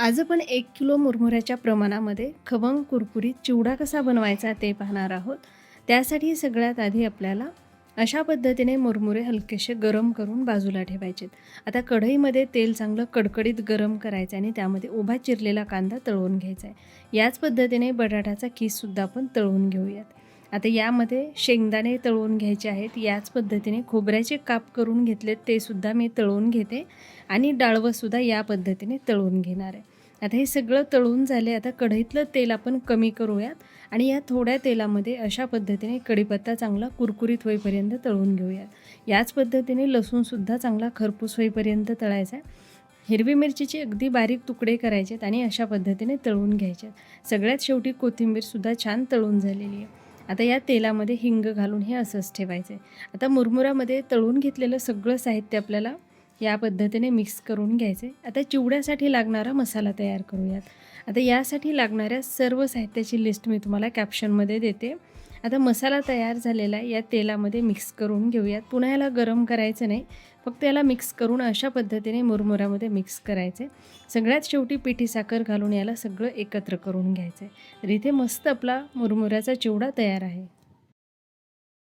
आज आपण एक किलो मुरमुऱ्याच्या प्रमाणामध्ये खवंग कुरकुरीत चिवडा कसा बनवायचा ते पाहणार आहोत. त्यासाठी सगळ्यात आधी आपल्याला अशा पद्धतीने मुरमुरे हलकेसे गरम करून बाजूला ठेवायचेत. आता कढईमध्ये तेल चांगलं कडकडीत गरम करायचं आणि त्यामध्ये उभा चिरलेला कांदा तळवून घ्यायचा आहे. याच पद्धतीने बटाट्याचा किससुद्धा आपण तळवून घेऊयात. आता यामध्ये शेंगदाणे तळवून घ्यायचे आहेत. याच पद्धतीने खोबऱ्याचे काप करून घेतलेत ते सुद्धा मी तळवून घेते आणि डाळवंसुद्धा या पद्धतीने तळून घेणार आहे. आता हे सगळं तळून झाले आता कढईतलं तेल आपण कमी करूयात आणि या थोड्या तेलामध्ये अशा पद्धतीने कढीपत्ता चांगला कुरकुरीत होईपर्यंत तळून घेऊयात. याच पद्धतीने लसूणसुद्धा चांगला खरपूस होईपर्यंत तळायचा. आहे हिरवी मिरचीचे अगदी बारीक तुकडे करायचे आहेत आणि अशा पद्धतीने तळून घ्यायचे आहेत सगळ्यात शेवटी कोथिंबीरसुद्धा छान तळून झालेली आहे. आता या तेलामध्ये हिंग घालून हे असंच ठेवायचं आहे आता मुरमुरामध्ये तळून घेतलेलं सगळं साहित्य आपल्याला या पद्धतीने मिक्स करून घ्यायचे. आता चिवड्यासाठी लागणारा मसाला तयार करूयात. आता यासाठी लागणाऱ्या सर्व साहित्याची लिस्ट मी तुम्हाला कॅप्शनमध्ये देते. आता मसाला तयार झालेला आहे या तेलामध्ये मिक्स करून घेऊयात. पुन्हा याला गरम करायचं नाही फक्त याला मिक्स करून अशा पद्धतीने मुरमुऱ्यामध्ये मिक्स करायचे. सगळ्यात शेवटी पिठी साखर घालून याला सगळं एकत्र करून घ्यायचं. आहे तर इथे मस्त आपला मुरमुऱ्याचा चिवडा तयार आहे.